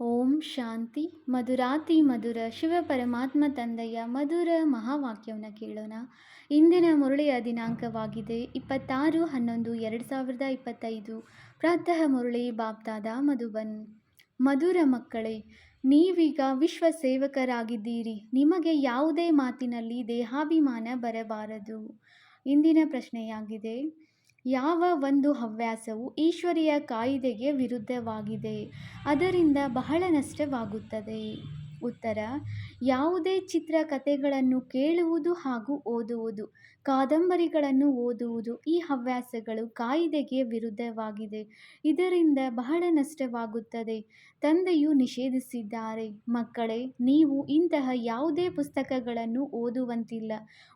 ಓಂ ಶಾಂತಿ. ಮಧುರಾತಿ ಮಧುರ ಶಿವ ಪರಮಾತ್ಮ ತಂದೆಯ ಮಧುರ ಮಹಾವಾಕ್ಯವನ್ನು ಕೇಳೋಣ. ಇಂದಿನ ಮುರಳಿಯ ದಿನಾಂಕವಾಗಿದೆ. ಇಪ್ಪತ್ತಾರು ಹನ್ನೊಂದು ಎರಡು ಸಾವಿರದ ಇಪ್ಪತ್ತೈದು. ಪ್ರಾತಃ ಮುರಳಿ ಬಾಬ್ದಾದ ಮಧುಬನ್. ಮಧುರ ಮಕ್ಕಳೇ, ನೀವೀಗ ವಿಶ್ವ ಸೇವಕರಾಗಿದ್ದೀರಿ ನಿಮಗೆ ಯಾವುದೇ ಮಾತಿನಲ್ಲಿ ದೇಹಾಭಿಮಾನ ಬರಬಾರದು. ಇಂದಿನ ಪ್ರಶ್ನೆಯಾಗಿದೆ. ಯಾವ ಒಂದು ಹವ್ಯಾಸವು ಈಶ್ವರಿಯ ಕಾಯಿದೆಗೆ ವಿರುದ್ಧವಾಗಿದೆ ಅದರಿಂದ ಬಹಳ ನಷ್ಟವಾಗುತ್ತದೆ. ಉತ್ತರ ಯಾವುದೇ ಚಿತ್ರಕಥೆಗಳನ್ನು ಕೇಳುವುದು ಹಾಗೂ ಓದುವುದು, ಕಾದಂಬರಿಗಳನ್ನು ಓದುವುದು ಈ ಹವ್ಯಾಸಗಳು ಕಾಯಿದೆಗೆ ವಿರುದ್ಧವಾಗಿದೆ. ಇದರಿಂದ ಬಹಳ ನಷ್ಟವಾಗುತ್ತದೆ. ತಂದೆಯು ನಿಷೇಧಿಸಿದ್ದಾರೆ, ಮಕ್ಕಳೇ, ನೀವು ಇಂತಹ ಯಾವುದೇ ಪುಸ್ತಕಗಳನ್ನು ಓದುವಂತಿಲ್ಲ.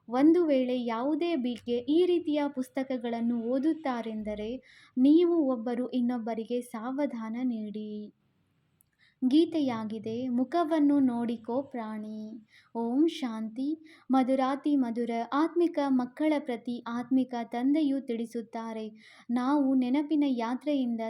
ಒಂದು ವೇಳೆ ಯಾವುದೇ ಬೀಗೆ ಈ ರೀತಿಯ ಪುಸ್ತಕಗಳನ್ನು ಓದುತ್ತಾರೆಂದರೆ, ನೀವು ಒಬ್ಬರು ಇನ್ನೊಬ್ಬರಿಗೆ ಸಾವಧಾನ ನೀಡಿ. ಗೀತೆಯಾಗಿದೆ. ಮುಖವನ್ನು ನೋಡಿಕೋ ಪ್ರಾಣಿ. ಓಂ ಶಾಂತಿ. ಮಧುರಾತಿ ಮಧುರ ಆತ್ಮಿಕ ಮಕ್ಕಳ ಪ್ರತಿ ಆತ್ಮಿಕ ತಂದೆಯು ತಿಳಿಸುತ್ತಾರೆ. ನಾವು ನೆನಪಿನ ಯಾತ್ರೆಯಿಂದ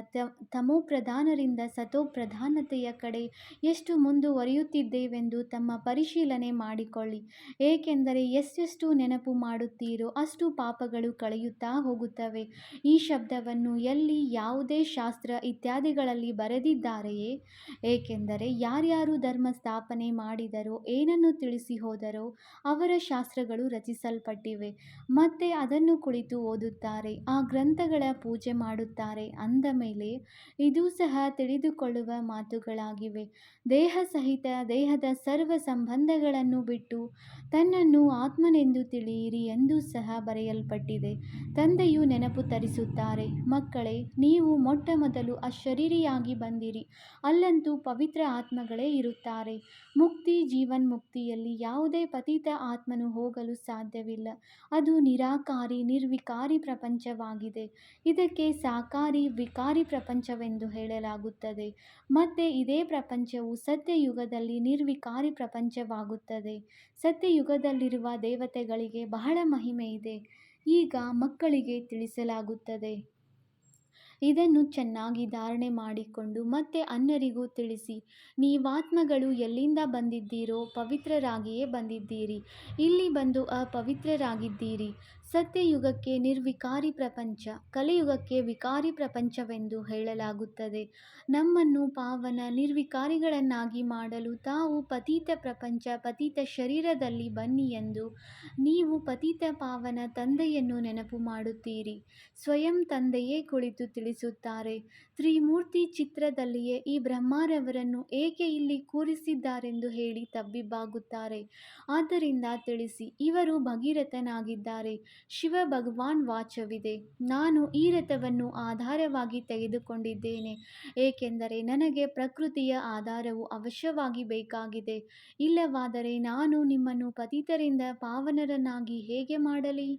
ತಮೋ ಪ್ರಧಾನರಿಂದ ಸತೋ ಪ್ರಧಾನತೆಯ ಕಡೆ ಎಷ್ಟು ಮುಂದುವರಿಯುತ್ತಿದ್ದೇವೆಂದು ತಮ್ಮ ಪರಿಶೀಲನೆ ಮಾಡಿಕೊಳ್ಳಿ. ಏಕೆಂದರೆ ಎಷ್ಟೆಷ್ಟು ನೆನಪು ಮಾಡುತ್ತೀರೋ ಅಷ್ಟು ಪಾಪಗಳು ಕಳೆಯುತ್ತಾ ಹೋಗುತ್ತವೆ. ಈ ಶಬ್ದವನ್ನು ಎಲ್ಲಿ ಯಾವುದೇ ಶಾಸ್ತ್ರ ಇತ್ಯಾದಿಗಳಲ್ಲಿ ಬರೆದಿದ್ದಾರೆಯೇ? ಏಕೆಂದರೆ ಯಾರ್ಯಾರು ಧರ್ಮ ಸ್ಥಾಪನೆ ಮಾಡಿದರೋ ಏನನ್ನು ತಿಳಿಸಿ ಹೋದರೋ ಅವರ ಶಾಸ್ತ್ರಗಳು ರಚಿಸಲ್ಪಟ್ಟಿವೆ. ಮತ್ತೆ ಅದನ್ನು ಕುಳಿತು ಓದುತ್ತಾರೆ. ಆ ಗ್ರಂಥಗಳ ಪೂಜೆ ಮಾಡುತ್ತಾರೆ. ಅಂದ ಮೇಲೆ ಇದು ಸಹ ತಿಳಿದುಕೊಳ್ಳುವ ಮಾತುಗಳಾಗಿವೆ. ದೇಹ ಸಹಿತ ದೇಹದ ಸರ್ವ ಸಂಬಂಧಗಳನ್ನು ಬಿಟ್ಟು ತನ್ನನ್ನು ಆತ್ಮನೆಂದು ತಿಳಿಯಿರಿ ಎಂದು ಸಹ ಬರೆಯಲ್ಪಟ್ಟಿದೆ. ತಂದೆಯು ನೆನಪು ತರಿಸುತ್ತಾರೆ, ಮಕ್ಕಳೇ, ನೀವು ಮೊಟ್ಟ ಮೊದಲು ಅಶರೀರಿಯಾಗಿ ಬಂದಿರಿ. ಅಲ್ಲಂತೂ ಪವಿತ್ರ ಆತ್ಮಗಳೇ ಇರುತ್ತಾರೆ. ಮುಕ್ತಿ ಯಾವುದೇ ಪತಿತ ಆತ್ಮನು ಹೋಗಲು ಸಾಧ್ಯವಿಲ್ಲ. ಅದು ನಿರಾಕಾರಿ, ನಿರ್ವಿಕಾರಿ ಪ್ರಪಂಚವಾಗಿದೆ. ಇದಕ್ಕೆ ಸಾಕಾರಿ, ವಿಕಾರಿ ಪ್ರಪಂಚವೆಂದು ಹೇಳಲಾಗುತ್ತದೆ. ಮತ್ತೆ ಇದೇ ಪ್ರಪಂಚವು ಸತ್ಯಯುಗದಲ್ಲಿ ನಿರ್ವಿಕಾರಿ ಪ್ರಪಂಚವಾಗುತ್ತದೆ. ಸತ್ಯಯುಗದಲ್ಲಿರುವ ದೇವತೆಗಳಿಗೆ ಬಹಳ ಮಹಿಮೆ ಇದೆ ಈಗ ಮಕ್ಕಳಿಗೆ ತಿಳಿಸಲಾಗುತ್ತದೆ. ಇದನ್ನು ಚೆನ್ನಾಗಿ ಧಾರಣೆ ಮಾಡಿಕೊಂಡು ಮತ್ತೆ ಅನ್ಯರಿಗೂ ತಿಳಿಸಿ, ನೀವಾತ್ಮಗಳು ಎಲ್ಲಿಂದ ಬಂದಿದ್ದೀರೋ ಪವಿತ್ರರಾಗಿಯೇ ಬಂದಿದ್ದೀರಿ. ಇಲ್ಲಿ ಬಂದು ಅಪವಿತ್ರರಾಗಿದ್ದೀರಿ. ಸತ್ಯಯುಗಕ್ಕೆ ನಿರ್ವಿಕಾರಿ ಪ್ರಪಂಚ, ಕಲಿಯುಗಕ್ಕೆ ವಿಕಾರಿ ಪ್ರಪಂಚವೆಂದು ಹೇಳಲಾಗುತ್ತದೆ. ನಮ್ಮನ್ನು ಪಾವನ ನಿರ್ವಿಕಾರಿಗಳನ್ನಾಗಿ ಮಾಡಲು ತಾವು ಪತೀತ ಪ್ರಪಂಚ, ಪತೀತ ಶರೀರದಲ್ಲಿ ಬನ್ನಿ ಎಂದು ನೀವು ಪತೀತ ಪಾವನ ತಂದೆಯನ್ನು ನೆನಪು ಮಾಡುತ್ತೀರಿ. ಸ್ವಯಂ ತಂದೆಯೇ ಕುಳಿತು ತಿಳಿಸುತ್ತಾರೆ ತ್ರಿಮೂರ್ತಿ ಚಿತ್ರದಲ್ಲಿಯೇ ಈ ಬ್ರಹ್ಮರವರನ್ನು ಏಕೆ ಇಲ್ಲಿ ಕೂರಿಸಿದ್ದಾರೆಂದು ಹೇಳಿ ತಬ್ಬಿಬ್ಬಾಗುತ್ತಾರೆ ಆದ್ದರಿಂದ ತಿಳಿಸಿ, ಇವರು ಭಗೀರಥನಾಗಿದ್ದಾರೆ. ಶಿವ ಭಗವಾನ್ ವಾಚವಿದೆ. ನಾನು ಈ ರಥವನ್ನು ಆಧಾರವಾಗಿ ತೆಗೆದುಕೊಂಡಿದ್ದೇನೆ. ಏಕೆಂದರೆ ನನಗೆ ಪ್ರಕೃತಿಯ ಆಧಾರವು ಅವಶ್ಯವಾಗಿ ಬೇಕಾಗಿದೆ. ಇಲ್ಲವಾದರೆ ನಾನು ನಿಮ್ಮನ್ನು ಪತಿತರಿಂದ ಪಾವನರನ್ನಾಗಿ ಹೇಗೆ ಮಾಡಲಿ?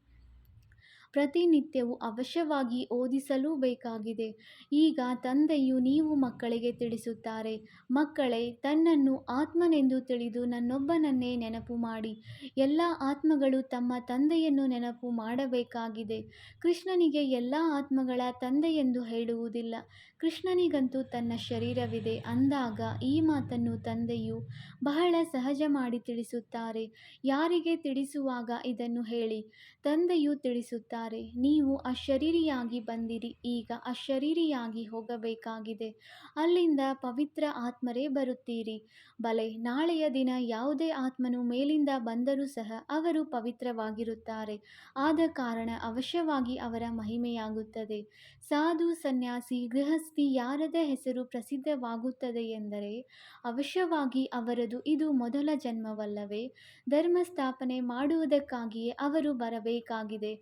ಪ್ರತಿನಿತ್ಯವೂ ಅವಶ್ಯವಾಗಿ ಓದಿಸಲೂ ಬೇಕಾಗಿದೆ ಈಗ ತಂದೆಯು ನೀವು ಮಕ್ಕಳಿಗೆ ತಿಳಿಸುತ್ತಾರೆ, ಮಕ್ಕಳೇ, ತನ್ನನ್ನು ಆತ್ಮನೆಂದು ತಿಳಿದು ನನ್ನೊಬ್ಬನನ್ನೇ ನೆನಪು ಮಾಡಿ. ಎಲ್ಲ ಆತ್ಮಗಳು ತಮ್ಮ ತಂದೆಯನ್ನು ನೆನಪು ಮಾಡಬೇಕಾಗಿದೆ. ಕೃಷ್ಣನಿಗೆ ಎಲ್ಲ ಆತ್ಮಗಳ ತಂದೆಯೆಂದು ಹೇಳುವುದಿಲ್ಲ. ಕೃಷ್ಣನಿಗಂತೂ ತನ್ನ ಶರೀರವಿದೆ. ಅಂದಾಗ ಈ ಮಾತನ್ನು ತಂದೆಯು ಬಹಳ ಸಹಜ ಮಾಡಿ ತಿಳಿಸುತ್ತಾರೆ. ಯಾರಿಗೆ ತಿಳಿಸುವಾಗ ಇದನ್ನು ಹೇಳಿ. ತಂದೆಯು ತಿಳಿಸುತ್ತಾರೆ ನೀವು ಅಶರೀರಿಯಾಗಿ ಬಂದಿರಿ, ಈಗ ಅಶರೀರಿಯಾಗಿ ಹೋಗಬೇಕಾಗಿದೆ. ಅಲ್ಲಿಂದ ಪವಿತ್ರ ಆತ್ಮರೇ ಬರುತ್ತೀರಿ. ಬಲೆ, ನಾಳೆಯ ದಿನ ಯಾವುದೇ ಆತ್ಮನು ಮೇಲಿಂದ ಬಂದರೂ ಸಹ ಅವರು ಪವಿತ್ರವಾಗಿರುತ್ತಾರೆ. ಆದ ಕಾರಣ ಅವಶ್ಯವಾಗಿ ಅವರ ಮಹಿಮೆಯಾಗುತ್ತದೆ. ಸಾಧು ಸನ್ಯಾಸಿ, ಗೃಹಸ್ಥಿ ಯಾರದ ಹೆಸರು ಪ್ರಸಿದ್ಧವಾಗುತ್ತದೆ ಎಂದರೆ, ಅವಶ್ಯವಾಗಿ ಅವರದು ಇದು ಮೊದಲ ಜನ್ಮವಲ್ಲವೇ. ಧರ್ಮ ಸ್ಥಾಪನೆ ಮಾಡುವುದಕ್ಕಾಗಿಯೇ ಅವರು ಬರಬೇಕಾಗಿದೆ.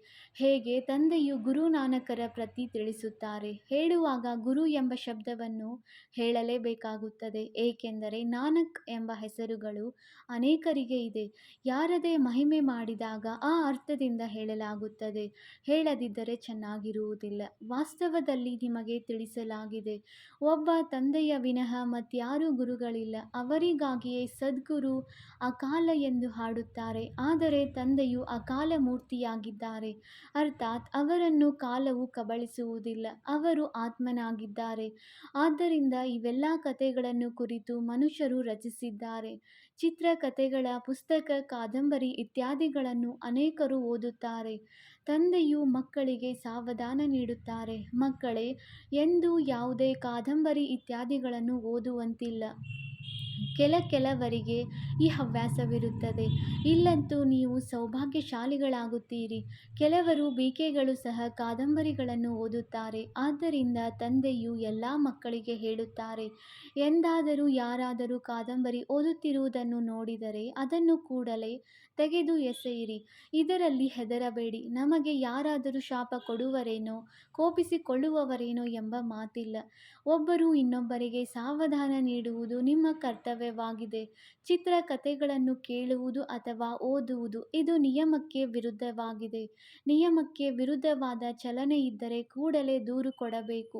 ಹೇಗೆ ತಂದೆಯು ಗುರು ನಾನಕರ ಪ್ರತಿ ತಿಳಿಸುತ್ತಾರೆ? ಹೇಳುವಾಗ ಗುರು ಎಂಬ ಶಬ್ದವನ್ನು ಹೇಳಲೇಬೇಕಾಗುತ್ತದೆ. ಏಕೆಂದರೆ ನಾನಕ್ ಎಂಬ ಹೆಸರುಗಳು ಅನೇಕರಿಗೆ ಇದೆ. ಯಾರದೇ ಮಹಿಮೆ ಮಾಡಿದಾಗ ಆ ಅರ್ಥದಿಂದ ಹೇಳಲಾಗುತ್ತದೆ. ಹೇಳದಿದ್ದರೆ ಚೆನ್ನಾಗಿರುವುದಿಲ್ಲ. ವಾಸ್ತವದಲ್ಲಿ ನಿಮಗೆ ತಿಳಿಸಲಾಗಿದೆ. ಒಬ್ಬ ತಂದೆಯ ವಿನಃ ಮತ್ಯಾರೂ ಗುರುಗಳಿಲ್ಲ. ಅವರಿಗಾಗಿಯೇ ಸದ್ಗುರು ಅಕಾಲ ಎಂದು ಹಾಡುತ್ತಾರೆ. ಆದರೆ ತಂದೆಯು ಅಕಾಲ ಮೂರ್ತಿಯಾಗಿದ್ದಾರೆ. ಅರ್ಥಾತ್ ಅವರನ್ನು ಕಾಲವು ಕಬಳಿಸುವುದಿಲ್ಲ, ಅವರು ಆತ್ಮನಾಗಿದ್ದಾರೆ. ಆದ್ದರಿಂದ ಇವೆಲ್ಲ ಕಥೆಗಳನ್ನು ಕುರಿತು ಮನುಷ್ಯರು ರಚಿಸಿದ್ದಾರೆ. ಚಿತ್ರಕಥೆಗಳ, ಪುಸ್ತಕ, ಕಾದಂಬರಿ ಇತ್ಯಾದಿಗಳನ್ನು ಅನೇಕರು ಓದುತ್ತಾರೆ. ತಂದೆಯು ಮಕ್ಕಳಿಗೆ ಸಾವಧಾನ ನೀಡುತ್ತಾರೆ. ಮಕ್ಕಳೇ, ಎಂದು ಯಾವುದೇ ಕಾದಂಬರಿ ಇತ್ಯಾದಿಗಳನ್ನು ಓದುವಂತಿಲ್ಲ. ಕೆಲ ಕೆಲವರಿಗೆ ಈ ಹವ್ಯಾಸವಿರುತ್ತದೆ. ಇಲ್ಲಂತೂ ನೀವು ಸೌಭಾಗ್ಯಶಾಲಿಗಳಾಗುತ್ತೀರಿ. ಕೆಲವರು ಬಿಕೆಗಳು ಸಹ ಕಾದಂಬರಿಗಳನ್ನು ಓದುತ್ತಾರೆ. ಆದ್ದರಿಂದ ತಂದೆಯು ಎಲ್ಲ ಮಕ್ಕಳಿಗೆ ಹೇಳುತ್ತಾರೆ, ಎಂದಾದರೂ ಯಾರಾದರೂ ಕಾದಂಬರಿ ಓದುತ್ತಿರುವುದನ್ನು ನೋಡಿದರೆ ಅದನ್ನು ಕೂಡಲೇ ತೆಗೆದು ಎಸೆಯಿರಿ. ಇದರಲ್ಲಿ ಹೆದರಬೇಡಿ. ನಮಗೆ ಯಾರಾದರೂ ಶಾಪ ಕೊಡುವರೇನೋ, ಕೋಪಿಸಿಕೊಳ್ಳುವವರೇನೋ ಎಂಬ ಮಾತಿಲ್ಲ. ಒಬ್ಬರು ಇನ್ನೊಬ್ಬರಿಗೆ ಸಾವಧಾನ ನೀಡುವುದು ನಿಮ್ಮ ಕರ್ತವ್ಯವಾಗಿದೆ ಚಿತ್ರಕಥೆಗಳನ್ನು ಕೇಳುವುದು ಅಥವಾ ಓದುವುದು ಇದು ನಿಯಮಕ್ಕೆ ವಿರುದ್ಧವಾಗಿದೆ. ನಿಯಮಕ್ಕೆ ವಿರುದ್ಧವಾದ ಚಲನೆ ಇದ್ದರೆ ಕೂಡಲೇ ದೂರು ಕೊಡಬೇಕು.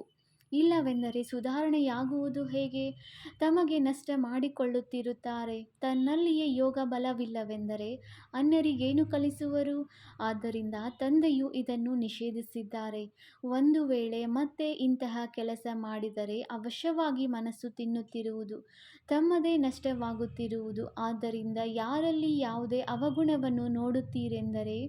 ಇಲ್ಲವೆಂದರೆ ಸುಧಾರಣೆಯಾಗುವುದು ಹೇಗೆ? ತಮಗೆ ನಷ್ಟ ಮಾಡಿಕೊಳ್ಳುತ್ತಿರುತ್ತಾರೆ. ತನ್ನಲ್ಲಿಯೇ ಯೋಗ ಬಲವಿಲ್ಲವೆಂದರೆ ಅನ್ಯರಿಗೇನು ಕಲಿಸುವರು? ಆದ್ದರಿಂದ ತಂದೆಯು ಇದನ್ನು ನಿಷೇಧಿಸಿದ್ದಾರೆ. ಒಂದು ವೇಳೆ ಮತ್ತೆ ಇಂತಹ ಕೆಲಸ ಮಾಡಿದರೆ ಅವಶ್ಯವಾಗಿ ಮನಸ್ಸು ತಿನ್ನುತ್ತಿರುವುದು, ತಮ್ಮದೇ ನಷ್ಟವಾಗುತ್ತಿರುವುದು. ಆದ್ದರಿಂದ ಯಾರಲ್ಲಿ ಯಾವುದೇ ಅವಗುಣವನ್ನು ನೋಡುತ್ತೀರೆಂದರೆ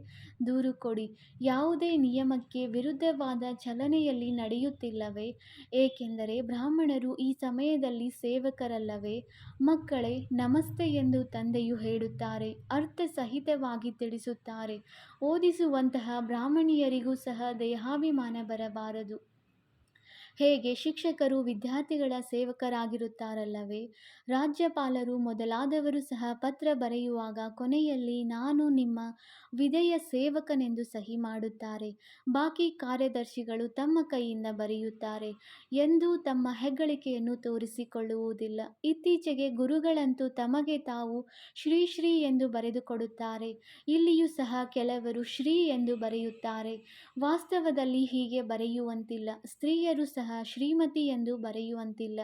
ದೂರು ಕೊಡಿ. ಯಾವುದೇ ನಿಯಮಕ್ಕೆ ವಿರುದ್ಧವಾದ ಚಲನೆಯಲ್ಲಿ ನಡೆಯುತ್ತಿಲ್ಲವೇ? ಏಕೆಂದರೆ ಬ್ರಾಹ್ಮಣರು ಈ ಸಮಯದಲ್ಲಿ ಸೇವಕರಲ್ಲವೇ? ಮಕ್ಕಳೇ, ನಮಸ್ತೆ ಎಂದು ತಂದೆಯು ಹೇಳುತ್ತಾರೆ ಅರ್ಥಸಹಿತವಾಗಿ ತಿಳಿಸುತ್ತಾರೆ. ಓದಿಸುವಂತಹ ಬ್ರಾಹ್ಮಣಿಯರಿಗೂ ಸಹ ದೇಹಾಭಿಮಾನ ಬರಬಾರದು. ಹೇಗೆ ಶಿಕ್ಷಕರು ವಿದ್ಯಾರ್ಥಿಗಳ ಸೇವಕರಾಗಿರುತ್ತಾರಲ್ಲವೇ? ರಾಜ್ಯಪಾಲರು ಮೊದಲಾದವರು ಸಹ ಪತ್ರ ಬರೆಯುವಾಗ ಕೊನೆಯಲ್ಲಿ ನಾನು ನಿಮ್ಮ ವಿಧೇಯ ಸೇವಕನೆಂದು ಸಹಿ ಮಾಡುತ್ತಾರೆ. ಬಾಕಿ ಕಾರ್ಯದರ್ಶಿಗಳು ತಮ್ಮ ಕೈಯಿಂದ ಬರೆಯುತ್ತಾರೆ ಎಂದೂ ತಮ್ಮ ಹೆಗ್ಗಳಿಕೆಯನ್ನು ತೋರಿಸಿಕೊಳ್ಳುವುದಿಲ್ಲ. ಇತ್ತೀಚೆಗೆ ಗುರುಗಳಂತೂ ತಮಗೆ ತಾವು ಶ್ರೀ ಶ್ರೀ ಎಂದು ಬರೆದುಕೊಡುತ್ತಾರೆ. ಇಲ್ಲಿಯೂ ಸಹ ಕೆಲವರು ಶ್ರೀ ಎಂದು ಬರೆಯುತ್ತಾರೆ. ವಾಸ್ತವದಲ್ಲಿ ಹೀಗೆ ಬರೆಯುವಂತಿಲ್ಲ. ಸ್ತ್ರೀಯರು ಸಹ ಶ್ರೀಮತಿ ಎಂದು ಬರೆಯುವಂತಿಲ್ಲ.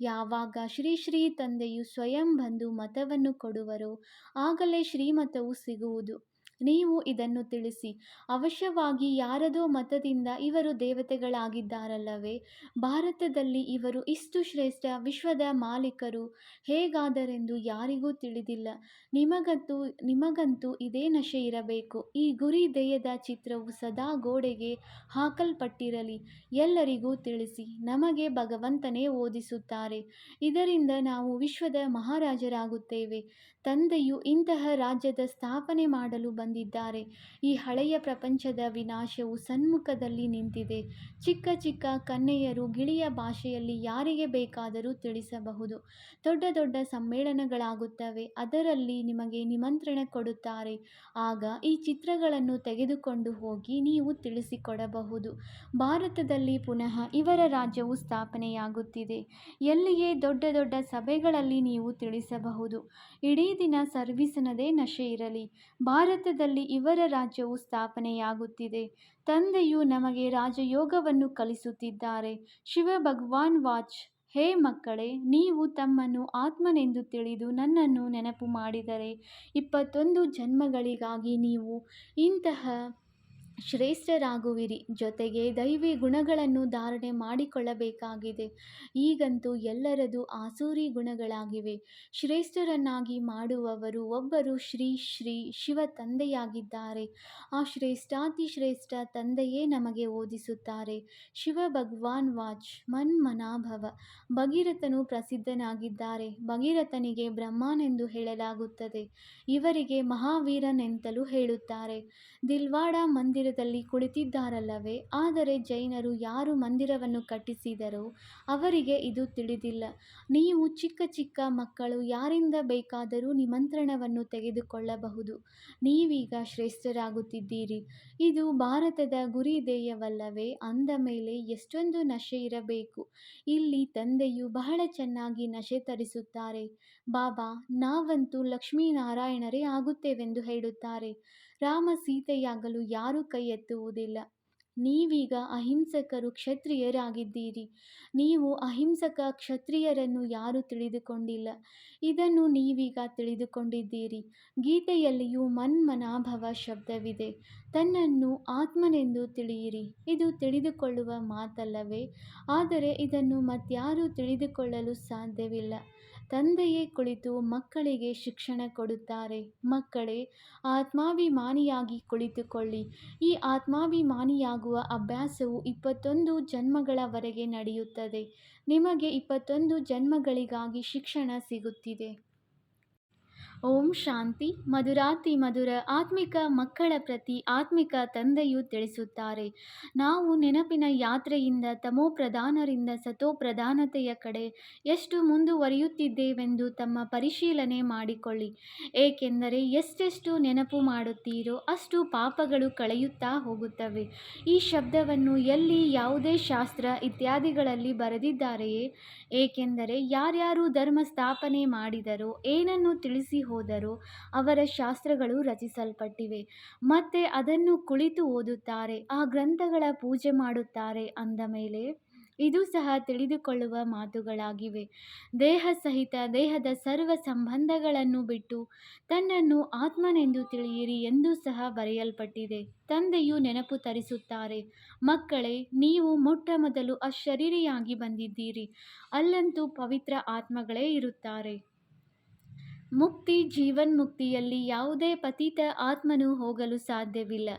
ಯಾವಾಗ ಶ್ರೀ ಶ್ರೀ ತಂದೆಯು ಸ್ವಯಂ ಬಂದು ಮತವನ್ನು ಕೊಡುವರೋ ಆಗಲೇ ಶ್ರೀಮತವು ಸಿಗುವುದು. ನೀವು ಇದನ್ನು ತಿಳಿಸಿ. ಅವಶ್ಯವಾಗಿ ಯಾರದೋ ಮತದಿಂದ ಇವರು ದೇವತೆಗಳಾಗಿದ್ದಾರಲ್ಲವೇ? ಭಾರತದಲ್ಲಿ ಇವರು ಇಷ್ಟು ಶ್ರೇಷ್ಠ ವಿಶ್ವದ ಮಾಲೀಕರು ಹೇಗಾದರೆಂದು ಯಾರಿಗೂ ತಿಳಿದಿಲ್ಲ. ನಿಮಗಂತೂ ನಿಮಗಂತೂ ಇದೇ ನಶೆ ಇರಬೇಕು. ಈ ಗುರಿ ದೇಯದ ಚಿತ್ರವು ಸದಾ ಗೋಡೆಗೆ ಹಾಕಲ್ಪಟ್ಟಿರಲಿ. ಎಲ್ಲರಿಗೂ ತಿಳಿಸಿ. ನಮಗೆ ಭಗವಂತನೇ ಓದಿಸುತ್ತಾರೆ. ಇದರಿಂದ ನಾವು ವಿಶ್ವದ ಮಹಾರಾಜರಾಗುತ್ತೇವೆ. ತಂದೆಯು ಇಂತಹ ರಾಜ್ಯದ ಸ್ಥಾಪನೆ ಮಾಡಲು ಬಂದಿದ್ದಾರೆ ಈ ಹಳೆಯ ಪ್ರಪಂಚದ ವಿನಾಶವು ಸನ್ಮುಖದಲ್ಲಿ ನಿಂತಿದೆ. ಚಿಕ್ಕ ಚಿಕ್ಕ ಕನ್ನೆಯರು ಗಿಳಿಯ ಭಾಷೆಯಲ್ಲಿ ಯಾರಿಗೆ ಬೇಕಾದರೂ ತಿಳಿಸಬಹುದು. ದೊಡ್ಡ ದೊಡ್ಡ ಸಮ್ಮೇಳನಗಳಾಗುತ್ತವೆ. ಅದರಲ್ಲಿ ನಿಮಗೆ ನಿಮಂತ್ರಣ ಕೊಡುತ್ತಾರೆ. ಆಗ ಈ ಚಿತ್ರಗಳನ್ನು ತೆಗೆದುಕೊಂಡು ಹೋಗಿ ನೀವು ತಿಳಿಸಿಕೊಡಬಹುದು. ಭಾರತದಲ್ಲಿ ಪುನಃ ಇವರ ರಾಜ್ಯವು ಸ್ಥಾಪನೆಯಾಗುತ್ತಿದೆ. ಎಲ್ಲಿಯೇ ದೊಡ್ಡ ದೊಡ್ಡ ಸಭೆಗಳಲ್ಲಿ ನೀವು ತಿಳಿಸಬಹುದು. ಇಡೀ ದಿನ ಸರ್ವಿಸನದೇ ನಶೆ ಇರಲಿ. ಭಾರತದಲ್ಲಿ ಇವರ ರಾಜ್ಯವು ಸ್ಥಾಪನೆಯಾಗುತ್ತಿದೆ. ತಂದೆಯು ನಮಗೆ ರಾಜಯೋಗವನ್ನು ಕಲಿಸುತ್ತಿದ್ದಾರೆ. ಶಿವ ಭಗವಾನ್ ವಾಚ್, ಹೇ ಮಕ್ಕಳೇ, ನೀವು ತಮ್ಮನ್ನು ಆತ್ಮನೆಂದು ತಿಳಿದು ನನ್ನನ್ನು ನೆನಪು ಮಾಡಿದರೆ, ಇಪ್ಪತ್ತೊಂದು ಜನ್ಮಗಳಿಗಾಗಿ ನೀವು ಇಂತಹ ಶ್ರೇಷ್ಠರಾಗುವಿರಿ. ಜೊತೆಗೆ ದೈವಿ ಗುಣಗಳನ್ನು ಧಾರಣೆ ಮಾಡಿಕೊಳ್ಳಬೇಕಾಗಿದೆ. ಈಗಂತೂ ಎಲ್ಲರದು ಆಸೂರಿ ಗುಣಗಳಾಗಿವೆ. ಶ್ರೇಷ್ಠರನ್ನಾಗಿ ಮಾಡುವವರು ಒಬ್ಬರು ಶ್ರೀ ಶ್ರೀ ಶಿವ ತಂದೆಯಾಗಿದ್ದಾರೆ. ಆ ಶ್ರೇಷ್ಠಾತಿ ಶ್ರೇಷ್ಠ ತಂದೆಯೇ ನಮಗೆ ಓದಿಸುತ್ತಾರೆ. ಶಿವ ಭಗವಾನ್ ವಾಚ್ ಮನ್ ಮನಾಭವ. ಭಗೀರಥನು ಪ್ರಸಿದ್ಧನಾಗಿದ್ದಾರೆ. ಭಗೀರಥನಿಗೆ ಬ್ರಹ್ಮನೆಂದು ಹೇಳಲಾಗುತ್ತದೆ. ಇವರಿಗೆ ಮಹಾವೀರನೆಂತಲೂ ಹೇಳುತ್ತಾರೆ. ದಿಲ್ವಾಡ ಮಂದಿರದಲ್ಲಿ ಕುಳಿತಿದ್ದಾರಲ್ಲವೇ? ಆದರೆ ಜೈನರು ಯಾರು ಮಂದಿರವನ್ನು ಕಟ್ಟಿಸಿದರೋ ಅವರಿಗೆ ಇದು ತಿಳಿದಿಲ್ಲ. ನೀವು ಚಿಕ್ಕ ಚಿಕ್ಕ ಮಕ್ಕಳು ಯಾರಿಂದ ಬೇಕಾದರೂ ನಿಮಂತ್ರಣವನ್ನು ತೆಗೆದುಕೊಳ್ಳಬಹುದು. ನೀವೀಗ ಶ್ರೇಷ್ಠರಾಗುತ್ತಿದ್ದೀರಿ. ಇದು ಭಾರತದ ಗುರಿ ಧ್ಯೇಯವಲ್ಲವೇ ಅಂದ ಮೇಲೆ ಎಷ್ಟೊಂದು ನಶೆ ಇರಬೇಕು. ಇಲ್ಲಿ ತಂದೆಯು ಬಹಳ ಚೆನ್ನಾಗಿ ನಶೆ ತರಿಸುತ್ತಾರೆ. ಬಾಬಾ, ನಾವಂತೂ ಲಕ್ಷ್ಮೀನಾರಾಯಣರೇ ಆಗುತ್ತೇವೆಂದು ಹೇಳುತ್ತಾರೆ. ರಾಮ ಸೀತೆಯಾಗಲು ಯಾರೂ ಕೈ ಎತ್ತುವುದಿಲ್ಲ. ನೀವೀಗ ಅಹಿಂಸಕರು ಕ್ಷತ್ರಿಯರಾಗಿದ್ದೀರಿ. ನೀವು ಅಹಿಂಸಕ ಕ್ಷತ್ರಿಯರನ್ನು ಯಾರೂ ತಿಳಿದುಕೊಂಡಿಲ್ಲ. ಇದನ್ನು ನೀವೀಗ ತಿಳಿದುಕೊಂಡಿದ್ದೀರಿ. ಗೀತೆಯಲ್ಲಿಯೂ ಮನ್ಮನಾಭವ ಶಬ್ದವಿದೆ. ತನ್ನನ್ನು ಆತ್ಮನೆಂದು ತಿಳಿಯಿರಿ. ಇದು ತಿಳಿದುಕೊಳ್ಳುವ ಮಾತಲ್ಲವೇ? ಆದರೆ ಇದನ್ನು ಮತ್ಯಾರೂ ತಿಳಿದುಕೊಳ್ಳಲು ಸಾಧ್ಯವಿಲ್ಲ. ತಂದೆಯೇ ಕುಳಿತು ಮಕ್ಕಳಿಗೆ ಶಿಕ್ಷಣ ಕೊಡುತ್ತಾರೆ. ಮಕ್ಕಳೇ, ಆತ್ಮಾಭಿಮಾನಿಯಾಗಿ ಕುಳಿತುಕೊಳ್ಳಿ. ಈ ಆತ್ಮಾಭಿಮಾನಿಯಾಗುವ ಅಭ್ಯಾಸವು ಇಪ್ಪತ್ತೊಂದು ಜನ್ಮಗಳವರೆಗೆ ನಡೆಯುತ್ತದೆ. ನಿಮಗೆ ಇಪ್ಪತ್ತೊಂದು ಜನ್ಮಗಳಿಗಾಗಿ ಶಿಕ್ಷಣ ಸಿಗುತ್ತಿದೆ. ಓಂ ಶಾಂತಿ. ಮಧುರಾತಿ ಮಧುರ ಆತ್ಮಿಕ ಮಕ್ಕಳ ಪ್ರತಿ ಆತ್ಮಿಕ ತಂದೆಯು ತಿಳಿಸುತ್ತಾರೆ. ನಾವು ನೆನಪಿನ ಯಾತ್ರೆಯಿಂದ ತಮೋ ಪ್ರಧಾನರಿಂದ ಸತೋ ಪ್ರಧಾನತೆಯ ಕಡೆ ಎಷ್ಟು ಮುಂದುವರಿಯುತ್ತಿದ್ದೇವೆಂದು ತಮ್ಮ ಪರಿಶೀಲನೆ ಮಾಡಿಕೊಳ್ಳಿ. ಏಕೆಂದರೆ ಎಷ್ಟೆಷ್ಟು ನೆನಪು ಮಾಡುತ್ತೀರೋ ಅಷ್ಟು ಪಾಪಗಳು ಕಳೆಯುತ್ತಾ ಹೋಗುತ್ತವೆ. ಈ ಶಬ್ದವನ್ನು ಎಲ್ಲಿ ಯಾವುದೇ ಶಾಸ್ತ್ರ ಇತ್ಯಾದಿಗಳಲ್ಲಿ ಬರೆದಿದ್ದಾರೆಯೇ? ಏಕೆಂದರೆ ಯಾರ್ಯಾರು ಧರ್ಮ ಸ್ಥಾಪನೆ ಮಾಡಿದರೋ ಏನನ್ನು ತಿಳಿಸಿ ಹೋದರೋ. ಅವರ ಶಾಸ್ತ್ರಗಳು ರಚಿಸಲ್ಪಟ್ಟಿವೆ. ಮತ್ತೆ ಅದನ್ನು ಕುಳಿತು ಓದುತ್ತಾರೆ. ಆ ಗ್ರಂಥಗಳ ಪೂಜೆ ಮಾಡುತ್ತಾರೆ ಅಂದ ಮೇಲೆ ಇದು ಸಹ ತಿಳಿದುಕೊಳ್ಳುವ ಮಾತುಗಳಾಗಿವೆ. ದೇಹ ಸಹಿತ ದೇಹದ ಸರ್ವ ಸಂಬಂಧಗಳನ್ನು ಬಿಟ್ಟು ತನ್ನನ್ನು ಆತ್ಮನೆಂದು ತಿಳಿಯಿರಿ ಎಂದು ಸಹ ಬರೆಯಲ್ಪಟ್ಟಿದೆ. ತಂದೆಯು ನೆನಪು ತರಿಸುತ್ತಾರೆ, ಮಕ್ಕಳೇ, ನೀವು ಮೊಟ್ಟ ಮೊದಲು ಅಶರೀರಿಯಾಗಿ ಬಂದಿದ್ದೀರಿ. ಅಲ್ಲಂತೂ ಪವಿತ್ರ ಆತ್ಮಗಳೇ ಇರುತ್ತಾರೆ. ಮುಕ್ತಿ ಜೀವನ್ಮುಕ್ತಿಯಲ್ಲಿ ಯಾವುದೇ ಪತಿತ ಆತ್ಮನು ಹೋಗಲು ಸಾಧ್ಯವಿಲ್ಲ.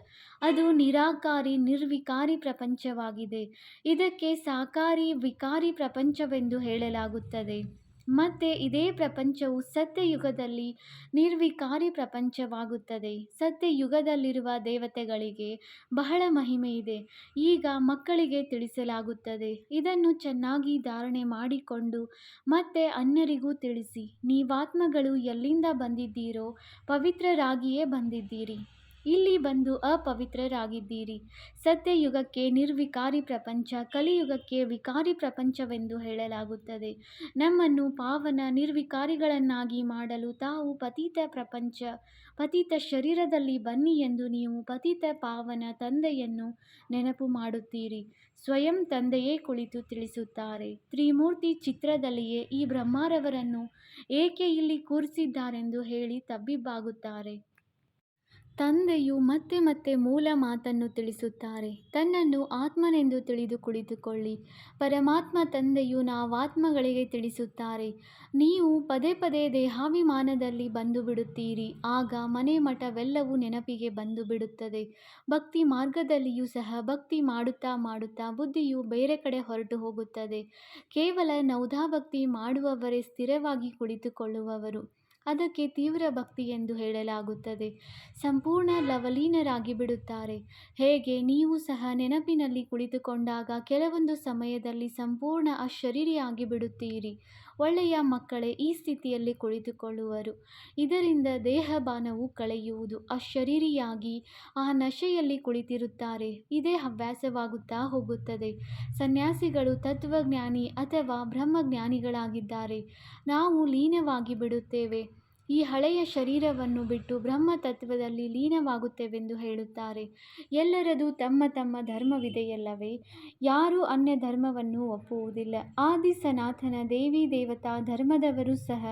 ಅದು ನಿರಾಕಾರಿ, ನಿರ್ವಿಕಾರಿ ಪ್ರಪಂಚವಾಗಿದೆ. ಇದಕ್ಕೆ ಸಾಕಾರಿ, ವಿಕಾರಿ ಪ್ರಪಂಚವೆಂದು ಹೇಳಲಾಗುತ್ತದೆ. ಮತ್ತೆ ಇದೇ ಪ್ರಪಂಚವು ಸತ್ಯಯುಗದಲ್ಲಿ ನಿರ್ವಿಕಾರಿ ಪ್ರಪಂಚವಾಗುತ್ತದೆ. ಸತ್ಯಯುಗದಲ್ಲಿರುವ ದೇವತೆಗಳಿಗೆ ಬಹಳ ಮಹಿಮೆ ಇದೆ. ಈಗ ಮಕ್ಕಳಿಗೆ ತಿಳಿಸಲಾಗುತ್ತದೆ. ಇದನ್ನು ಚೆನ್ನಾಗಿ ಧಾರಣೆ ಮಾಡಿಕೊಂಡು ಮತ್ತೆ ಅನ್ಯರಿಗೂ ತಿಳಿಸಿ. ನೀವಾತ್ಮಗಳು ಎಲ್ಲಿಂದ ಬಂದಿದ್ದೀರೋ ಪವಿತ್ರರಾಗಿಯೇ ಬಂದಿದ್ದೀರಿ. ಇಲ್ಲಿ ಬಂದು ಅಪವಿತ್ರರಾಗಿದ್ದೀರಿ. ಸತ್ಯಯುಗಕ್ಕೆ ನಿರ್ವಿಕಾರಿ ಪ್ರಪಂಚ, ಕಲಿಯುಗಕ್ಕೆ ವಿಕಾರಿ ಪ್ರಪಂಚವೆಂದು ಹೇಳಲಾಗುತ್ತದೆ. ನಮ್ಮನ್ನು ಪಾವನ ನಿರ್ವಿಕಾರಿಗಳನ್ನಾಗಿ ಮಾಡಲು ತಾವು ಪತೀತ ಪ್ರಪಂಚ, ಪತಿತ ಶರೀರದಲ್ಲಿ ಬನ್ನಿ ಎಂದು ನೀವು ಪತಿತ ಪಾವನ ತಂದೆಯನ್ನು ನೆನಪು ಮಾಡುತ್ತೀರಿ. ಸ್ವಯಂ ತಂದೆಯೇ ಕುಳಿತು ತಿಳಿಸುತ್ತಾರೆ. ತ್ರಿಮೂರ್ತಿ ಚಿತ್ರದಲ್ಲಿಯೇ ಈ ಬ್ರಹ್ಮಾರವರನ್ನು ಏಕೆ ಇಲ್ಲಿ ಕೂರಿಸಿದ್ದಾರೆಂದು ಹೇಳಿ ತಬ್ಬಿಬ್ಬಾಗುತ್ತಾರೆ. ತಂದೆಯು ಮತ್ತೆ ಮತ್ತೆ ಮೂಲ ಮಾತನ್ನು ತಿಳಿಸುತ್ತಾರೆ. ತನ್ನನ್ನು ಆತ್ಮನೆಂದು ತಿಳಿದು ಕುಳಿತುಕೊಳ್ಳಿ. ಪರಮಾತ್ಮ ತಂದೆಯು ನಾವಾತ್ಮಗಳಿಗೆ ತಿಳಿಸುತ್ತಾರೆ. ನೀವು ಪದೇ ಪದೇ ದೇಹಾಭಿಮಾನದಲ್ಲಿ ಬಂದು ಬಿಡುತ್ತೀರಿ ಆಗ ಮನೆ ಮಠವೆಲ್ಲವೂ ನೆನಪಿಗೆ ಬಂದು ಬಿಡುತ್ತದೆ ಭಕ್ತಿ ಮಾರ್ಗದಲ್ಲಿಯೂ ಸಹ ಭಕ್ತಿ ಮಾಡುತ್ತಾ ಮಾಡುತ್ತಾ ಬುದ್ಧಿಯು ಬೇರೆ ಕಡೆ ಹೊರಟು ಹೋಗುತ್ತದೆ. ಕೇವಲ ನೌಧಾಭಕ್ತಿ ಮಾಡುವವರೇ ಸ್ಥಿರವಾಗಿ ಕುಳಿತುಕೊಳ್ಳುವವರು. ಅದಕ್ಕೆ ತೀವ್ರ ಭಕ್ತಿ ಎಂದು ಹೇಳಲಾಗುತ್ತದೆ. ಸಂಪೂರ್ಣ ಲವಲೀನರಾಗಿ ಬಿಡುತ್ತಾರೆ. ಹೇಗೆ? ನೀವು ಸಹ ನೆನಪಿನಲ್ಲಿ ಕುಳಿತುಕೊಂಡಾಗ ಕೆಲವೊಂದು ಸಮಯದಲ್ಲಿ ಸಂಪೂರ್ಣ ಅಶರೀರಿಯಾಗಿ ಬಿಡುತ್ತೀರಿ. ಒಳ್ಳೆಯ ಮಕ್ಕಳೇ, ಈ ಸ್ಥಿತಿಯಲ್ಲಿ ಕುಳಿತುಕೊಳ್ಳುವರು. ಇದರಿಂದ ದೇಹಬಾನವು ಕಳೆಯುವುದು. ಅಶರೀರಿಯಾಗಿ ಆ ನಶೆಯಲ್ಲಿ ಕುಳಿತಿರುತ್ತಾರೆ. ಇದೇ ಹವ್ಯಾಸವಾಗುತ್ತಾ ಹೋಗುತ್ತದೆ. ಸನ್ಯಾಸಿಗಳು ತತ್ವಜ್ಞಾನಿ ಅಥವಾ ಬ್ರಹ್ಮಜ್ಞಾನಿಗಳಾಗಿದ್ದಾರೆ. ನಾವು ಲೀನವಾಗಿ ಬಿಡುತ್ತೇವೆ. ಈ ಹಳೆಯ ಶರೀರವನ್ನು ಬಿಟ್ಟು ಬ್ರಹ್ಮ ತತ್ವದಲ್ಲಿ ಲೀನವಾಗುತ್ತೇವೆಂದು ಹೇಳುತ್ತಾರೆ. ಎಲ್ಲರದು ತಮ್ಮ ತಮ್ಮ ಧರ್ಮವಿದೆಯಲ್ಲವೇ? ಯಾರೂ ಅನ್ಯ ಧರ್ಮವನ್ನು ಒಪ್ಪುವುದಿಲ್ಲ. ಆದಿ ಸನಾತನ ದೇವಿ ದೇವತಾ ಧರ್ಮದವರು ಸಹ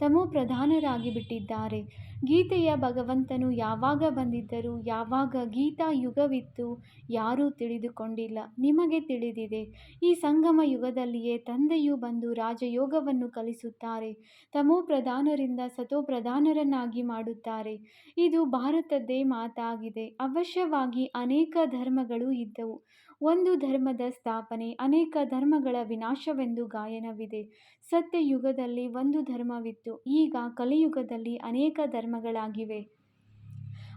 ತಮೋಪ್ರಧಾನರಾಗಿ ಬಿಟ್ಟಿದ್ದಾರೆ ಗೀತೆಯ ಭಗವಂತನು ಯಾವಾಗ ಬಂದಿದ್ದರು, ಯಾವಾಗ ಗೀತಾ ಯುಗವಿತ್ತು, ಯಾರೂ ತಿಳಿದುಕೊಂಡಿಲ್ಲ. ನಿಮಗೆ ತಿಳಿದಿದೆ, ಈ ಸಂಗಮ ಯುಗದಲ್ಲಿಯೇ ತಂದೆಯು ಬಂದು ರಾಜಯೋಗವನ್ನು ಕಲಿಸುತ್ತಾರೆ, ತಮೋ ಪ್ರಧಾನರಿಂದ ಸತೋ ಪ್ರಧಾನರನ್ನಾಗಿ ಮಾಡುತ್ತಾರೆ. ಇದು ಭಾರತದ್ದೇ ಮಾತಾಗಿದೆ. ಅವಶ್ಯವಾಗಿ ಅನೇಕ ಧರ್ಮಗಳು ಇದ್ದವು. ಒಂದು ಧರ್ಮದ ಸ್ಥಾಪನೆ ಅನೇಕ ಧರ್ಮಗಳ ವಿನಾಶವೆಂದು ಗಾಯನವಿದೆ. ಸತ್ಯಯುಗದಲ್ಲಿ ಒಂದು ಧರ್ಮವಿತ್ತು ಈಗ ಕಲಿಯುಗದಲ್ಲಿ ಅನೇಕ ಧರ್ಮಗಳಾಗಿವೆ.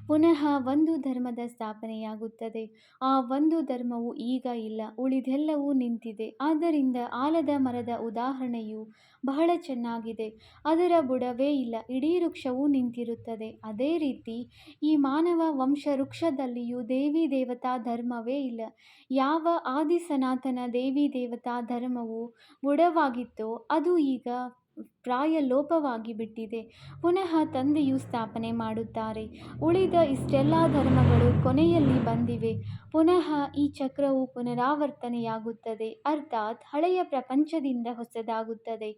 ಪುನಃ ಒಂದು ಧರ್ಮದ ಸ್ಥಾಪನೆಯಾಗುತ್ತದೆ. ಆ ಒಂದು ಧರ್ಮವು ಈಗ ಇಲ್ಲ, ಉಳಿದೆಲ್ಲವೂ ನಿಂತಿದೆ. ಆದ್ದರಿಂದ ಆಲದ ಮರದ ಉದಾಹರಣೆಯು ಬಹಳ ಚೆನ್ನಾಗಿದೆ. ಅದರ ಬುಡವೇ ಇಲ್ಲ, ಇಡೀ ವೃಕ್ಷವೂ ನಿಂತಿರುತ್ತದೆ. ಅದೇ ರೀತಿ, ಈ ಮಾನವ ವಂಶ ವೃಕ್ಷದಲ್ಲಿಯೂ ದೇವಿ ದೇವತಾ ಧರ್ಮವೇ ಇಲ್ಲ. ಯಾವ ಆದಿ ಸನಾತನ ದೇವಿ ದೇವತಾ ಧರ್ಮವು ಬುಡವಾಗಿತ್ತೋ, ಅದು ಈಗ ಪ್ರಾಯ ಲೋಪವಾಗಿ ಬಿಟ್ಟಿದೆ. ಪುನಃ ತಂದೆಯು ಸ್ಥಾಪನೆ ಮಾಡುತ್ತಾರೆ. ಉಳಿದ ಇಷ್ಟೆಲ್ಲ ಧರ್ಮಗಳು ಕೊನೆಯಲ್ಲಿ ಬಂದಿವೆ. ಪುನಃ ಈ ಚಕ್ರವು ಪುನರಾವರ್ತನೆಯಾಗುತ್ತದೆ. ಅರ್ಥಾತ್ ಹಳೆಯ ಪ್ರಪಂಚದಿಂದ ಹೊಸದಾಗುತ್ತದೆ.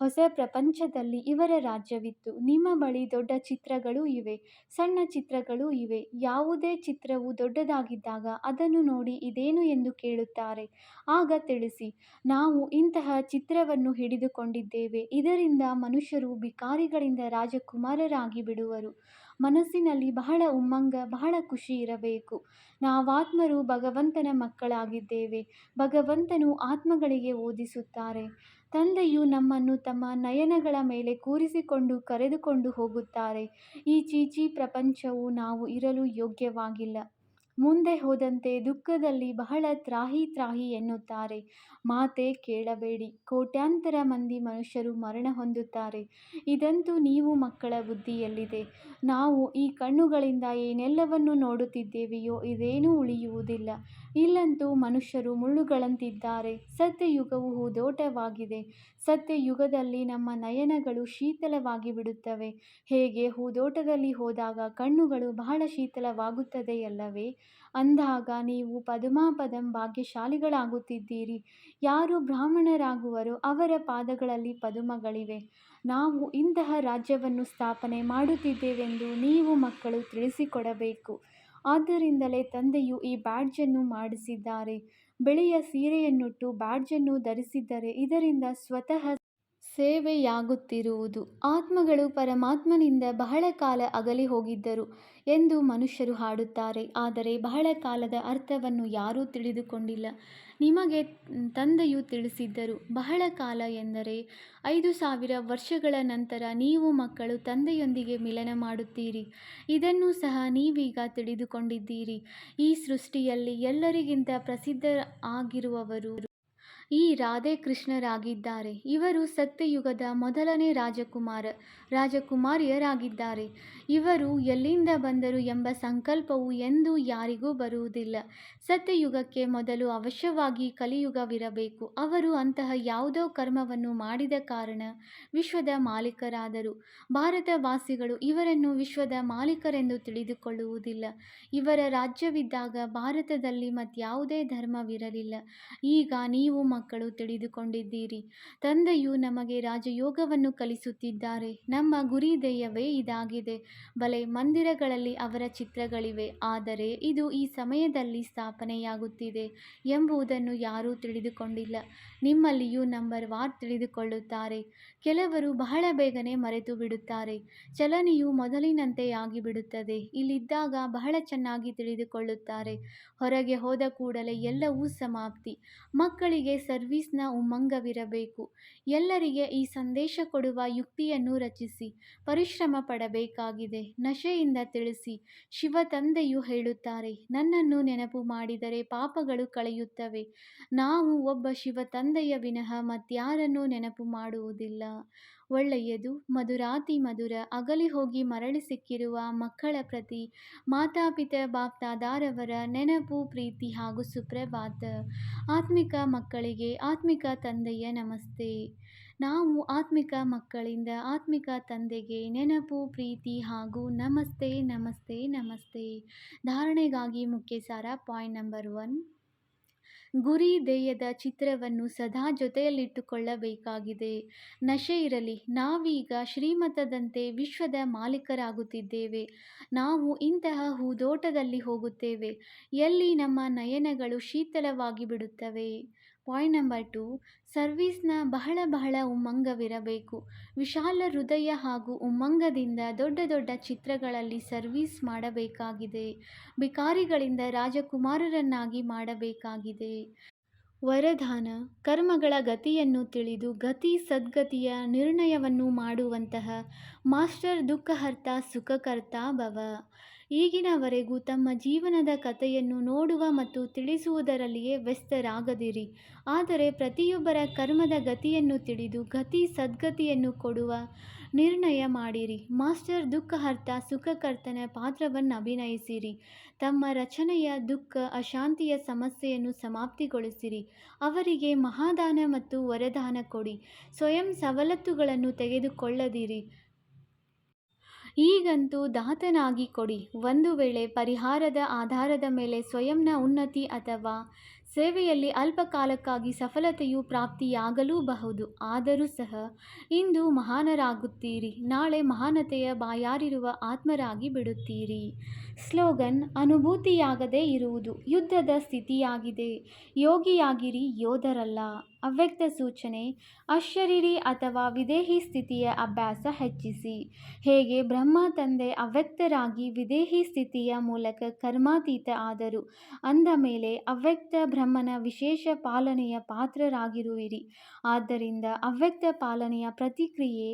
ಹೊಸ ಪ್ರಪಂಚದಲ್ಲಿ ಇವರ ರಾಜ್ಯವಿತ್ತು. ನಿಮ್ಮ ಬಳಿ ದೊಡ್ಡ ಚಿತ್ರಗಳು ಇವೆ. ಸಣ್ಣ ಚಿತ್ರಗಳು ಇವೆ. ಯಾವುದೇ ಚಿತ್ರವು ದೊಡ್ಡದಾಗಿದ್ದಾಗ ಅದನ್ನು ನೋಡಿ ಇದೇನು ಎಂದು ಕೇಳುತ್ತಾರೆ. ಆಗ ತಿಳಿಸಿ, ನಾವು ಇಂತಹ ಚಿತ್ರವನ್ನು ಹಿಡಿದುಕೊಂಡಿದ್ದೇವೆ. ಇದರಿಂದ ಮನುಷ್ಯರು ಭಿಕಾರಿಗಳಿಂದ ರಾಜಕುಮಾರರಾಗಿ ಬಿಡುವರು. ಮನಸ್ಸಿನಲ್ಲಿ ಬಹಳ ಉಮ್ಮಂಗ, ಬಹಳ ಖುಷಿ ಇರಬೇಕು. ನಾವಾತ್ಮರು ಭಗವಂತನ ಮಕ್ಕಳಾಗಿದ್ದೇವೆ. ಭಗವಂತನು ಆತ್ಮಗಳಿಗೆ ಓದಿಸುತ್ತಾರೆ. ತಂದೆಯು ನಮ್ಮನ್ನು ತಮ್ಮ ನಯನಗಳ ಮೇಲೆ ಕೂರಿಸಿಕೊಂಡು ಕರೆದುಕೊಂಡು ಹೋಗುತ್ತಾರೆ. ಈ ಚೀಚಿ ಪ್ರಪಂಚವು ನಾವು ಇರಲು ಯೋಗ್ಯವಾಗಿಲ್ಲ. ಮುಂದೆ ಹೋದಂತೆ ದುಃಖದಲ್ಲಿ ಬಹಳ ತ್ರಾಹಿ ತ್ರಾಹಿ ಎನ್ನುತ್ತಾರೆ. ಮಾತೇ ಕೇಳಬೇಡಿ. ಕೋಟ್ಯಾಂತರ ಮಂದಿ ಮನುಷ್ಯರು ಮರಣ ಹೊಂದುತ್ತಾರೆ. ಇದಂತೂ ನೀವು ಮಕ್ಕಳ ಬುದ್ಧಿಯಲ್ಲಿದೆ. ನಾವು ಈ ಕಣ್ಣುಗಳಿಂದ ಏನೆಲ್ಲವನ್ನು ನೋಡುತ್ತಿದ್ದೇವೆಯೋ ಇದೇನೂ ಉಳಿಯುವುದಿಲ್ಲ. ಇಲ್ಲಂತೂ ಮನುಷ್ಯರು ಮುಳ್ಳುಗಳಂತಿದ್ದಾರೆ. ಸತ್ಯಯುಗವು ಹೂದೋಟವಾಗಿದೆ. ಸತ್ಯಯುಗದಲ್ಲಿ ನಮ್ಮ ನಯನಗಳು ಶೀತಲವಾಗಿ ಬಿಡುತ್ತವೆ ಹೇಗೆ ಹೂದೋಟದಲ್ಲಿ ಹೋದಾಗ ಕಣ್ಣುಗಳು ಬಹಳ ಶೀತಲವಾಗುತ್ತದೆಯಲ್ಲವೇ? ಅಂದಾಗ ನೀವು ಪದಮಾಪದಂ ಭಾಗ್ಯಶಾಲಿಗಳಾಗುತ್ತಿದ್ದೀರಿ. ಯಾರು ಬ್ರಾಹ್ಮಣರಾಗುವರೋ ಅವರ ಪಾದಗಳಲ್ಲಿ ಪದುಮಗಳಿವೆ. ನಾವು ಇಂತಹ ರಾಜ್ಯವನ್ನು ಸ್ಥಾಪನೆ ಮಾಡುತ್ತಿದ್ದೇವೆಂದು ನೀವು ಮಕ್ಕಳು ತಿಳಿಸಿಕೊಡಬೇಕು. ಆದ್ದರಿಂದಲೇ ತಂದೆಯು ಈ ಬ್ಯಾಡ್ಜನ್ನು ಮಾಡಿಸಿದ್ದಾರೆ. ಬಿಳಿಯ ಸೀರೆಯನ್ನುಟ್ಟು ಬ್ಯಾಡ್ಜನ್ನು ಧರಿಸಿದ್ದರೆ ಇದರಿಂದ ಸ್ವತಃ ಸೇವೆಯಾಗುತ್ತಿರುವುದು. ಆತ್ಮಗಳು ಪರಮಾತ್ಮನಿಂದ ಬಹಳ ಕಾಲ ಅಗಲಿ ಹೋಗಿದ್ದರು ಎಂದು ಮನುಷ್ಯರು ಹಾಡುತ್ತಾರೆ. ಆದರೆ ಬಹಳ ಕಾಲದ ಅರ್ಥವನ್ನು ಯಾರೂ ತಿಳಿದುಕೊಂಡಿಲ್ಲ. ನಿಮಗೆ ತಂದೆಯು ತಿಳಿಸಿದ್ದರು, ಬಹಳ ಕಾಲ ಎಂದರೆ ಐದು ಸಾವಿರ ವರ್ಷಗಳ ನಂತರ ನೀವು ಮಕ್ಕಳು ತಂದೆಯೊಂದಿಗೆ ಮಿಲನ ಮಾಡುತ್ತೀರಿ. ಇದನ್ನು ಸಹ ನೀವೀಗ ತಿಳಿದುಕೊಂಡಿದ್ದೀರಿ. ಈ ಸೃಷ್ಟಿಯಲ್ಲಿ ಎಲ್ಲರಿಗಿಂತ ಪ್ರಸಿದ್ಧ ಆಗಿರುವವರು ಈ ರಾಧೆ ಕೃಷ್ಣರಾಗಿದ್ದಾರೆ. ಇವರು ಸತ್ಯಯುಗದ ಮೊದಲನೇ ರಾಜಕುಮಾರ, ರಾಜಕುಮಾರಿಯರಾಗಿದ್ದಾರೆ. ಇವರು ಎಲ್ಲಿಂದ ಬಂದರು ಎಂಬ ಸಂಕಲ್ಪವು ಎಂದೂ ಯಾರಿಗೂ ಬರುವುದಿಲ್ಲ. ಸತ್ಯಯುಗಕ್ಕೆ ಮೊದಲು ಅವಶ್ಯವಾಗಿ ಕಲಿಯುಗವಿರಬೇಕು. ಅವರು ಅಂತಹ ಯಾವುದೋ ಕರ್ಮವನ್ನು ಮಾಡಿದ ಕಾರಣ ವಿಶ್ವದ ಮಾಲೀಕರಾದರು. ಭಾರತವಾಸಿಗಳು ಇವರನ್ನು ವಿಶ್ವದ ಮಾಲೀಕರೆಂದು ತಿಳಿದುಕೊಳ್ಳುವುದಿಲ್ಲ. ಇವರ ರಾಜ್ಯವಿದ್ದಾಗ ಭಾರತದಲ್ಲಿ ಮತ್ಯಾವುದೇ ಧರ್ಮವಿರಲಿಲ್ಲ. ಈಗ ನೀವು ಮಕ್ಕಳು ತಿಳಿದುಕೊಂಡಿದ್ದೀರಿ. ತಂದೆಯು ನಮಗೆ ರಾಜಯೋಗವನ್ನು ಕಲಿಸುತ್ತಿದ್ದಾರೆ. ನಮ್ಮ ಗುರಿ ಧ್ಯೇಯವೇ ಇದಾಗಿದೆ. ಬಲೆ ಮಂದಿರಗಳಲ್ಲಿ ಅವರ ಚಿತ್ರಗಳಿವೆ. ಆದರೆ ಇದು ಈ ಸಮಯದಲ್ಲಿ ಸ್ಥಾಪನೆಯಾಗುತ್ತಿದೆ ಎಂಬುದನ್ನು ಯಾರೂ ತಿಳಿದುಕೊಂಡಿಲ್ಲ. ನಿಮ್ಮಲ್ಲಿಯೂ ನಂಬರ್ ವಾರ್ ತಿಳಿದುಕೊಳ್ಳುತ್ತಾರೆ. ಕೆಲವರು ಬಹಳ ಬೇಗನೆ ಮರೆತು ಬಿಡುತ್ತಾರೆ ಚಲನೆಯು ಮೊದಲಿನಂತೆ ಆಗಿಬಿಡುತ್ತದೆ. ಇಲ್ಲಿದ್ದಾಗ ಬಹಳ ಚೆನ್ನಾಗಿ ತಿಳಿದುಕೊಳ್ಳುತ್ತಾರೆ. ಹೊರಗೆ ಹೋದ ಕೂಡಲೇ ಎಲ್ಲವೂ ಸಮಾಪ್ತಿ. ಮಕ್ಕಳಿಗೆ ಸರ್ವೀಸ್ನ ಉಮ್ಮಂಗವಿರಬೇಕು ಎಲ್ಲರಿಗೆ ಈ ಸಂದೇಶ ಕೊಡುವ ಯುಕ್ತಿಯನ್ನು ರಚಿಸಿ, ಪರಿಶ್ರಮ ಪಡಬೇಕಾಗಿದೆ. ನಶೆಯಿಂದ ತಿಳಿಸಿ, ಶಿವ ತಂದೆಯು ಹೇಳುತ್ತಾರೆ, ನನ್ನನ್ನು ನೆನಪು ಮಾಡಿದರೆ ಪಾಪಗಳು ಕಳೆಯುತ್ತವೆ. ನಾವು ಒಬ್ಬ ಶಿವ ತಂದೆಯ ವಿನಃ ಮತ್ಯಾರನ್ನು ನೆನಪು ಮಾಡುವುದಿಲ್ಲ. ಒಳ್ಳೆಯದು. ಮಧುರಾತಿ ಮಧುರ, ಅಗಲಿ ಹೋಗಿ ಮರಳಿ ಸಿಕ್ಕಿರುವ ಮಕ್ಕಳ ಪ್ರತಿ, ಮಾತಾಪಿತ ಬಾಪ್ತಾದಾರವರ ನೆನಪು, ಪ್ರೀತಿ ಹಾಗೂ ಸುಪ್ರಭಾತ. ಆತ್ಮಿಕ ಮಕ್ಕಳಿಗೆ ಆತ್ಮಿಕ ತಂದೆಯ ನಮಸ್ತೆ. ನಾವು ಆತ್ಮಿಕ ಮಕ್ಕಳಿಂದ ಆತ್ಮಿಕ ತಂದೆಗೆ ನೆನಪು, ಪ್ರೀತಿ ಹಾಗೂ ನಮಸ್ತೆ ನಮಸ್ತೆ ನಮಸ್ತೆ. ಧಾರಣೆಗಾಗಿ ಮುಖ್ಯ ಸಾರ ಪಾಯಿಂಟ್ ನಂಬರ್ ಒನ್. ಗುರಿ ಧ್ಯೇಯದ ಚಿತ್ರವನ್ನು ಸದಾ ಜೊತೆಯಲ್ಲಿಟ್ಟುಕೊಳ್ಳಬೇಕಾಗಿದೆ. ನಶೆ ಇರಲಿ, ನಾವೀಗ ಶ್ರೀಮತದಂತೆ ವಿಶ್ವದ ಮಾಲೀಕರಾಗುತ್ತಿದ್ದೇವೆ. ನಾವು ಇಂತಹ ಹೂದೋಟದಲ್ಲಿ ಹೋಗುತ್ತೇವೆ. ಎಲ್ಲಿ ನಮ್ಮ ನಯನಗಳು ಶೀತಲವಾಗಿ ಬಿಡುತ್ತವೆ ಪಾಯಿಂಟ್ ನಂಬರ್ ಟು, ಸರ್ವೀಸ್ನ ಬಹಳ ಬಹಳ ಉಮ್ಮಂಗವಿರಬೇಕು. ವಿಶಾಲ ಹೃದಯ ಹಾಗೂ ಉಮ್ಮಂಗದಿಂದ ದೊಡ್ಡ ದೊಡ್ಡ ಚಿತ್ರಗಳಲ್ಲಿ ಸರ್ವೀಸ್ ಮಾಡಬೇಕಾಗಿದೆ. ಭಿಕಾರಿಗಳಿಂದ ರಾಜಕುಮಾರರನ್ನಾಗಿ ಮಾಡಬೇಕಾಗಿದೆ. ವರದಾನ, ಕರ್ಮಗಳ ಗತಿಯನ್ನು ತಿಳಿದು ಗತಿ ಸದ್ಗತಿಯ ನಿರ್ಣಯವನ್ನು ಮಾಡುವಂತಹ ಮಾಸ್ಟರ್ ದುಃಖಹರ್ತ ಸುಖಕರ್ತ ಭವ. ಈಗಿನವರೆಗೂ ತಮ್ಮ ಜೀವನದ ಕಥೆಯನ್ನು ನೋಡುವ ಮತ್ತು ತಿಳಿಸುವುದರಲ್ಲಿಯೇ ವ್ಯಸ್ತರಾಗದಿರಿ. ಆದರೆ ಪ್ರತಿಯೊಬ್ಬರ ಕರ್ಮದ ಗತಿಯನ್ನು ತಿಳಿದು ಗತಿ ಸದ್ಗತಿಯನ್ನು ಕೊಡುವ ನಿರ್ಣಯ ಮಾಡಿರಿ. ಮಾಸ್ಟರ್ ದುಃಖಹರ್ತ ಸುಖಕರ್ತನ ಪಾತ್ರವನ್ನು ಅಭಿನಯಿಸಿರಿ. ತಮ್ಮ ರಚನೆಯ ದುಃಖ ಅಶಾಂತಿಯ ಸಮಸ್ಯೆಯನ್ನು ಸಮಾಪ್ತಿಗೊಳಿಸಿರಿ. ಅವರಿಗೆ ಮಹಾದಾನ ಮತ್ತು ವರದಾನ ಕೊಡಿ. ಸ್ವಯಂ ಸವಲತ್ತುಗಳನ್ನು ತೆಗೆದುಕೊಳ್ಳದಿರಿ. ಈಗಂತೂ ದಾತನಾಗಿ ಕೊಡಿ. ಒಂದು ವೇಳೆ ಪರಿಹಾರದ ಆಧಾರದ ಮೇಲೆ ಸ್ವಯಂನ ಉನ್ನತಿ ಅಥವಾ ಸೇವೆಯಲ್ಲಿ ಅಲ್ಪಕಾಲಕ್ಕಾಗಿ ಸಫಲತೆಯು ಪ್ರಾಪ್ತಿಯಾಗಲೂಬಹುದು, ಆದರೂ ಸಹ ಇಂದು ಮಹಾನರಾಗುತ್ತೀರಿ. ನಾಳೆ ಮಹಾನತೆಯ ಬಾಯಾರಿರುವ ಆತ್ಮರಾಗಿ ಬಿಡುತ್ತೀರಿ. ಸ್ಲೋಗನ್, ಅನುಭೂತಿಯಾಗದೇ ಇರುವುದು. ಯುದ್ಧದ ಸ್ಥಿತಿಯಾಗಿದೆ. ಯೋಗಿಯಾಗಿರಿ ಯೋಧರಲ್ಲ. ಅವ್ಯಕ್ತ ಸೂಚನೆ, ಅಶರೀರಿ ಅಥವಾ ವಿದೇಹಿ ಸ್ಥಿತಿಯ ಅಭ್ಯಾಸ ಹೆಚ್ಚಿಸಿ. ಹೇಗೆ ಬ್ರಹ್ಮ ತಂದೆ ಅವ್ಯಕ್ತರಾಗಿ ವಿದೇಹಿ ಸ್ಥಿತಿಯ ಮೂಲಕ ಕರ್ಮಾತೀತ ಆದರು, ಅಂದ ಮೇಲೆ ಅವ್ಯಕ್ತ ಬ್ರಹ್ಮನ ವಿಶೇಷ ಪಾಲನೆಯ ಪಾತ್ರರಾಗಿರುವಿರಿ. ಆದ್ದರಿಂದ ಅವ್ಯಕ್ತ ಪಾಲನೆಯ ಪ್ರತಿಕ್ರಿಯೆ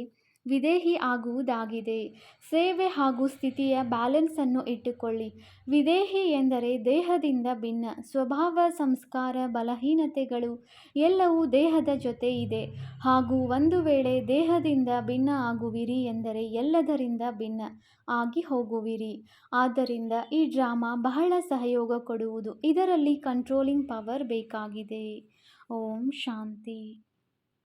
ವಿದೇಹಿ ಆಗುವುದಾಗಿದೆ. ಸೇವೆ ಹಾಗೂ ಸ್ಥಿತಿಯ ಬ್ಯಾಲೆನ್ಸನ್ನು ಇಟ್ಟುಕೊಳ್ಳಿ. ವಿದೇಹಿ ಎಂದರೆ ದೇಹದಿಂದ ಭಿನ್ನ. ಸ್ವಭಾವ, ಸಂಸ್ಕಾರ, ಬಲಹೀನತೆಗಳು ಎಲ್ಲವೂ ದೇಹದ ಜೊತೆ ಇದೆ. ಹಾಗೂ ಒಂದು ವೇಳೆ ದೇಹದಿಂದ ಭಿನ್ನ ಆಗುವಿರಿ ಎಂದರೆ ಎಲ್ಲದರಿಂದ ಭಿನ್ನ ಆಗಿ ಹೋಗುವಿರಿ. ಆದ್ದರಿಂದ ಈ ಡ್ರಾಮಾ ಬಹಳ ಸಹಯೋಗ ಕೊಡುವುದು. ಇದರಲ್ಲಿ ಕಂಟ್ರೋಲಿಂಗ್ ಪವರ್ ಬೇಕಾಗಿದೆ. ಓಂ ಶಾಂತಿ.